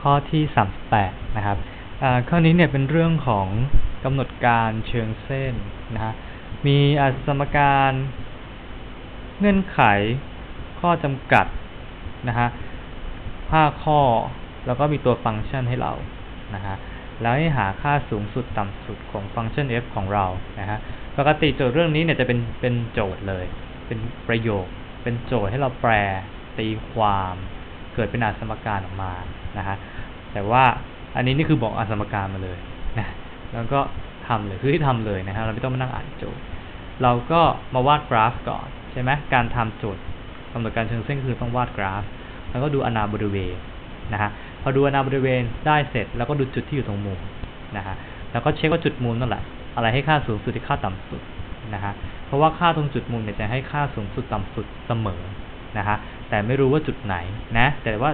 ข้อที่ 38 นะครับอ่าข้อนี้เนี่ยเป็นเรื่องของกำหนดการเชิงเส้นนะฮะมีอสมการเงื่อนไขข้อจำกัดนะฮะ5ข้อแล้วก็มีตัวฟังก์ชันให้เรานะฮะแล้วให้หาค่าสูงสุดต่ำสุดของฟังก์ชัน f ของเรานะฮะปกติโจทย์เรื่องนี้เนี่ยจะเป็นเป็นโจทย์เลย เป็นประโยค เป็นโจทย์ให้เราแปลตีความ เกิดเป็นอาสมการออกมา นะฮะแต่ว่าอันนี้นี่คือบอกอสมการมาเลยนะแล้วก็ทำเลยคือที่ทำเลยนะฮะเราไม่ต้องมานั่งอ่านโจทย์เราก็มาวาดกราฟก่อนใช่ไหมการทำโจทย์กำหนดการเชิงเส้นคือต้องวาดกราฟ แล้วก็ดูอนาบริเวณนะฮะพอดูอนาบริเวณได้เสร็จ แล้วก็ดูจุดที่อยู่ตรงมุมนะฮะแล้วก็เช็คว่าจุดมุมนั่นแหละอะไรให้ค่าสูงสุดที่ค่าต่ำสุดนะฮะเพราะว่าค่าตรงจุดมุมเนี่ยจะให้ค่าสูงสุดต่ำสุดเสมอนะฮะแต่ไม่รู้ว่าจุดไหนนะแต่ว่า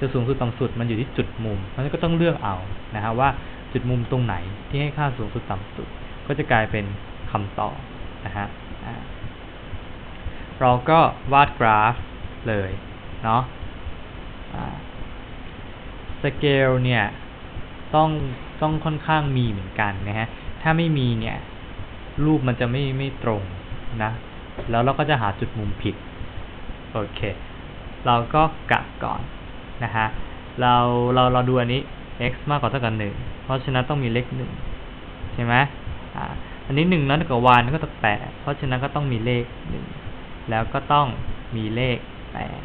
จะสูงสุดต่ำสุดมันอยู่ที่จุดมุมมันก็ต้องเลือกเอานะฮะว่าจุดมุมตรงไหนที่ให้ค่าสูงสุดต่ำสุด ก็จะกลายเป็นคำตอบนะฮะเราก็วาดกราฟเลยเนาะสเกลเนี่ยต้องต้องค่อนข้างมีเหมือนกันนะฮะถ้าไม่มีเนี่ยรูปมันจะไม่ไม่ตรงนะ แล้วเราก็จะหาจุดมุมผิด โอเค เราก็กะก่อน นะฮะเราเราเราดูอันนี้ x มากกว่าเท่ากับหนึ่งเพราะฉะนั้นต้องมีเลขหนึ่งใช่ไหมอ่าอันนี้หนึ่งแล้วกับ y นั่นก็ต้องแปดเพราะฉะนั้นก็ต้องมีเลขหนึ่งแล้วก็ต้องมีเลขแปด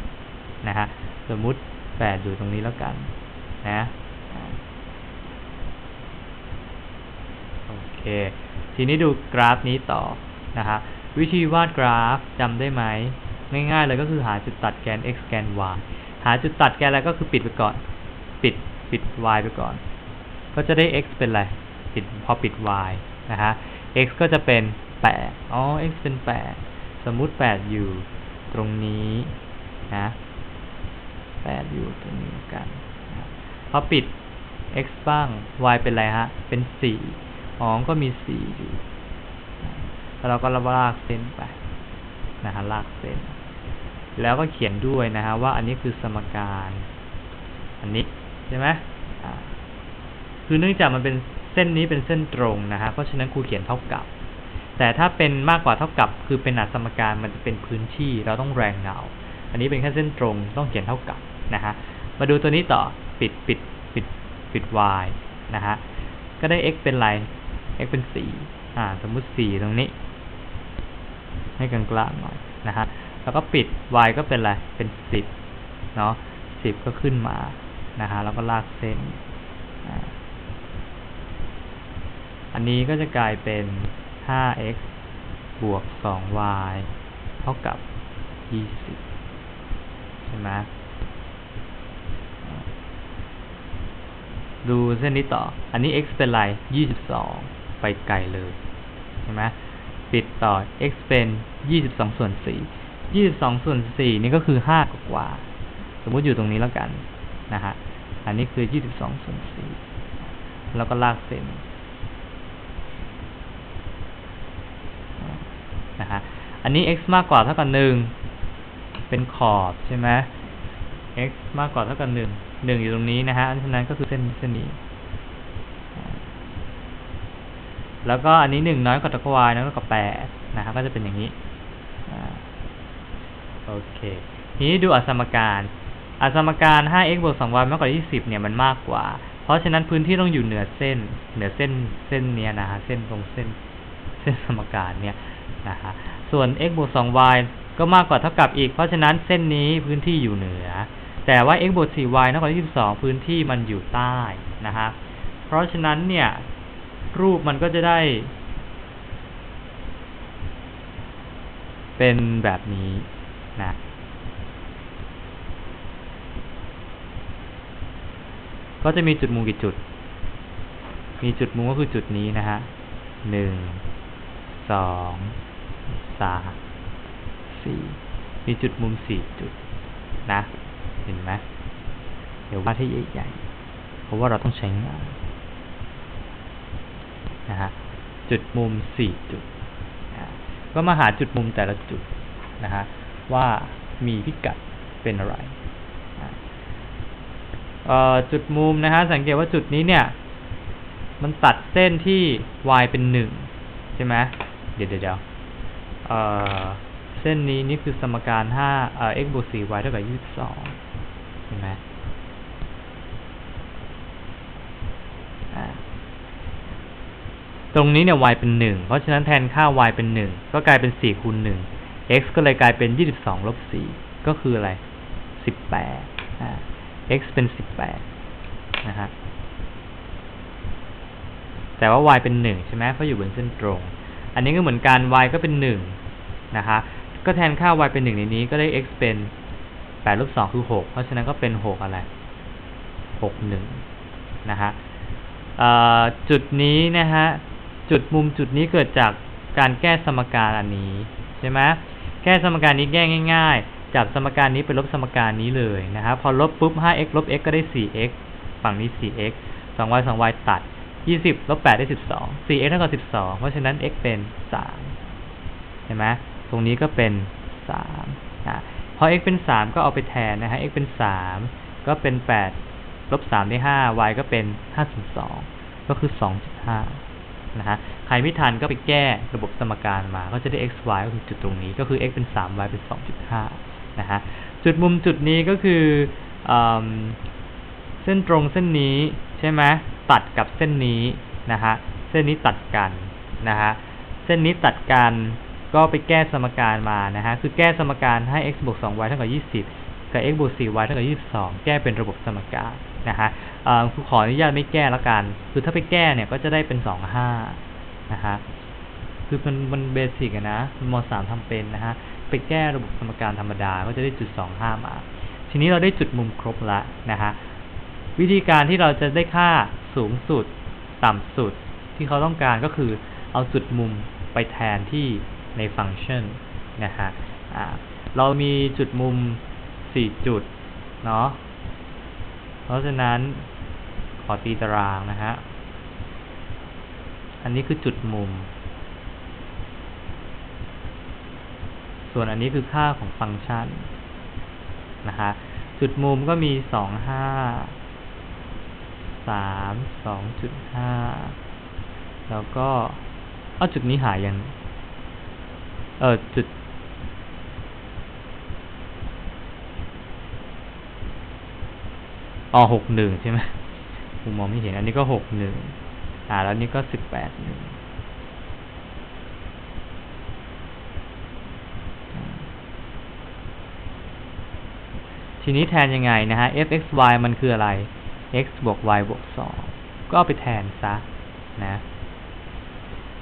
นะฮะสมมุติแปดอยู่ตรงนี้แล้วกันนะโอเค ทีนี้ดูกราฟนี้ต่อนะฮะวิธีวาดกราฟจำได้ไหมง่ายๆเลยก็คือหาจุดตัดแกน x แกน y าจุดตัดแกอะไรก็คือปิดไปก่อน ปิดปิด y ไปก่อน ก็จะได้ x เป็นอะไรปิดพอปิด y นะฮะ x ก็จะเป็นแปดอ๋อ x เป็นแปดสมมุติแปดอยู่ตรงนี้นะแปดอยู่ตรงนี้กันนะพอปิด x บ้าง y เป็นอะไรฮะ เป็นสี่อ๋อก็มีสี่อยู่ แล้วเราก็ลากเส้นไปนะฮะลากเส้น แล้วก็เขียนด้วยนะฮะว่าอันนี้คือสมการ อันนี้ใช่ไหมคือเนื่องจากมันเป็นเส้นนี้เป็นเส้นตรงนะฮะเพราะฉะนั้นครูเขียนเท่ากับ แต่ถ้าเป็นมากกว่าเท่ากับ คือเป็นอัสมการมันจะเป็นพื้นที่เราต้องแรงเงาอันนี้เป็นแค่เส้นตรงต้องเขียนเท่ากับนะฮะมาดูตัวนี้ต่อปิดปิดปิดปิด y นะฮะก็ได้ x เป็นไร x เป็นสีอ่าสมมุติสีตรงนี้ ให้กลางๆหน่อยนะฮะ แล้วก็ปิด y ก็เป็นอะไร เป็นสิบเนาะสิบก็ขึ้นมา นะฮะ แล้วก็ลากเส้น อันนี้ก็จะกลายเป็น 5x บวก 2y เท่ากับ 20 ใช่ไหมดูเส้นนี้ต่อ อันนี้ x เป็นไร 22 ไปไกลเลย ใช่ไหมปิดต่อ x เป็น 22 ส่วน 4 22ส่วน4นี่ก็คือ5กว่า สมมติอยู่ตรงนี้แล้วกันนะฮะ อันนี้คือ22ส่วน4แล้วก็ลากเส้นนะฮะ อันนี้ x มากกว่าเท่ากับหนึ่งเป็นขอบใช่ไหม x มากกว่าเท่ากับหนึ่งหนึ่งอยู่ตรงนี้นะฮะอันฉะนั้นก็คือเส้นเส้นนี้ แล้วก็อันนี้หนึ่งน้อยกว่าเท่ากับ y น้อยกว่าแปดนะฮะก็จะเป็นอย่างนี้ โอเค ทีนี้ดูอสมการ อสมการ 5x บวก 2y มากกว่า20เนี่ยมันมากกว่า เพราะฉะนั้นพื้นที่ต้องอยู่เหนือเส้น เหนือเส้นเส้นเนี้ยนะฮะ เส้นตรงเส้นเส้นสมการเนี่ยนะฮะ ส่วน x บวก 2y ก็มากกว่าเท่ากับอีก เพราะฉะนั้นเส้นนี้พื้นที่อยู่เหนือ แต่ว่า x บวก 4y น้อยกว่า22 พื้นที่มันอยู่ใต้นะฮะ เพราะฉะนั้นเนี่ยรูปมันก็จะได้ เป็นแบบนี้ นะก็จะมีจุดมุมกี่จุด มีจุดมุมก็คือจุดนี้นะฮะหนึ่ง สอง สาม สี่ มีจุดมุมสี่จุดนะ เห็นไหมเดี๋ยววาดให้ใหญ่ๆ เพราะว่าเราต้องใช้งานนะฮะ จุดมุมสี่จุดนะก็มาหาจุดมุมแต่ละจุดนะฮะ ว่ามีพิกัดเป็นอะไร จุดมุมนะฮะสังเกตว่าจุดนี้เนี่ย มันตัดเส้นที่ y เป็นหนึ่งใช่ไหมเดี๋ยวเดี๋ยวเส้นนี้นี่คือสมการห้าเอ่อ x บวกสี่ y เท่ากับยี่สิบสองเห็นไหมตรงนี้เนี่ย y เป็นหนึ่งเพราะฉะนั้นแทนค่า y เป็นหนึ่งก็กลายเป็นสี่คูณหนึ่ง x ก็เลยกลายเป็นยี่สิบสองลบสี่ก็คืออะไรสิบแปดอ่า x เป็นสิบแปดนะฮะแต่ว่า y เป็นหนึ่งใช่ไหมเพราะอยู่บนเส้นตรง อันนี้ก็เหมือนกัน y ก็เป็นหนึ่งนะคะ ก็แทนค่า y เป็นหนึ่งในนี้ก็ได้ x เป็นแปดลบสองคือหกเพราะฉะนั้นก็เป็นหกอะไรหกหนึ่งนะฮะจุดนี้นะฮะ จุดมุมจุดนี้เกิดจากการแก้สมการอันนี้ ใช่ไหม ก้สมการนี้แก้ง่าย ๆจากสมการนี้ไปลบสมการนี้เลยนะครับ พอลบปุ๊บ 5x ลบ x ก็ได้ 4x ฝั่งนี้ 4x 2y 2y ตัด 20ลบ8ได้ 12 4x เท่ากับ12 เพราะฉะนั้น x เป็น 3 เห็นไหมตรงนี้ก็เป็น3อะพอ x เป็น 3 ก็เอาไปแทนนะฮะ x เป็น 3 ก็เป็น 8ลบ3ได้ 5 y ก็เป็น 5 2 ก็คือ 2.5 นะฮะใครไม่ทันก็ไปแก้ระบบสมการมา ก็จะได้ x y ก็คือจุดตรงนี้ ก็คือ x เป็น 3 y เป็น 2.5 นะฮะ จุดมุมจุดนี้ก็คือเอเส้นตรงเส้นนี้ใช่ไหมตัดกับเส้นนี้นะฮะ เส้นนี้ตัดกันนะฮะ เส้นนี้ตัดกันก็ไปแก้สมการมานะฮะ คือแก้สมการให้ x บวก 2y เท่ากับ 20 กับ x บวก 4y เท่ากับ22 แก้เป็นระบบสมการนะฮะครูขออนุญาตไม่แก้ละกัน คือถ้าไปแก้เนี่ยก็จะได้เป็น 25 นะฮะ คือมันมันเบสิกนะมสามทำเป็นนะฮะ ไปแก้ระบบสมการธรรมดาก็จะได้จุด 25 มา ทีนี้เราได้จุดมุมครบละนะฮะ วิธีการที่เราจะได้ค่าสูงสุดต่ำสุดที่เขาต้องการก็คือเอาจุดมุมไปแทนที่ในฟังก์ชันนะฮะเรามีจุดมุม 4จุด เนาะ เพราะฉะนั้นขอตีตารางนะฮะ อันนี้คือจุดมุม ส่วนอันนี้คือค่าของฟังก์ชันนะฮะ จุดมุมก็มีสองห้าสามสองจุดห้าแล้วก็ เอาจุดนี้หายยัง เออจุด อ๋อหกหนึ่งใช่ไหมผมมองไม่เห็น อันนี้ก็หกหนึ่งอ่า แล้วนี่ก็สิบแปดหนึ่งทีนี้แทนยังไงนะฮะ f x y มันคืออะไร x บวก y บวกสองก็เอาไปแทนซะนะ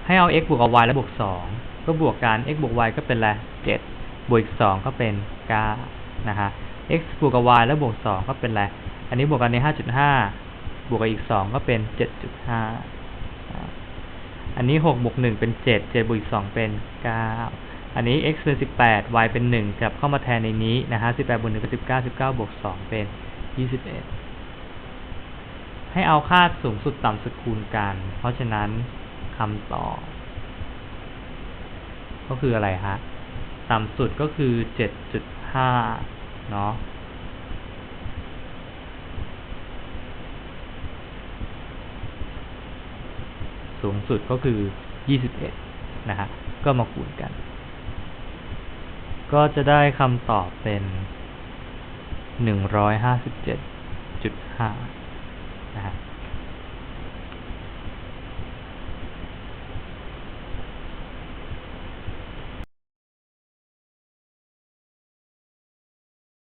ให้เอา x บวกกับ y แล้วบวกสองก็บวกกัน x บวก y ก็เป็นอะไรเจ็ดบวกอีกสองก็เป็นเก้านะฮะ x บวกกับ y แล้วบวกสองก็เป็นอะไร อันนี้บวกกันในห้าจุดห้าบวกกับอีกสองก็เป็นเจ็ดจุดห้าอันนี้หกบวกหนึ่งเป็นเจ็ดเจ็ดบวกอีกสองเป็นเก้าอันนี้ x เป็นสิบแปด y เป็นหนึ่งจับเข้ามาแทนในนี้นะฮะสิบวกหนึ่งเป็นสิบเก้าสิบวกสองเป็นยี่สิบเอ็ดให้เอาค่าสูงสุดต่ำสุดคูณกัน เพราะฉะนั้นคำตอบก็คืออะไรฮะ ต่ำสุดก็คือ 7.5 เนาะ สูงสุดก็คือ 21 นะฮะ ก็มาคูณกัน ก็จะได้คำตอบเป็น 157.5 นะฮะ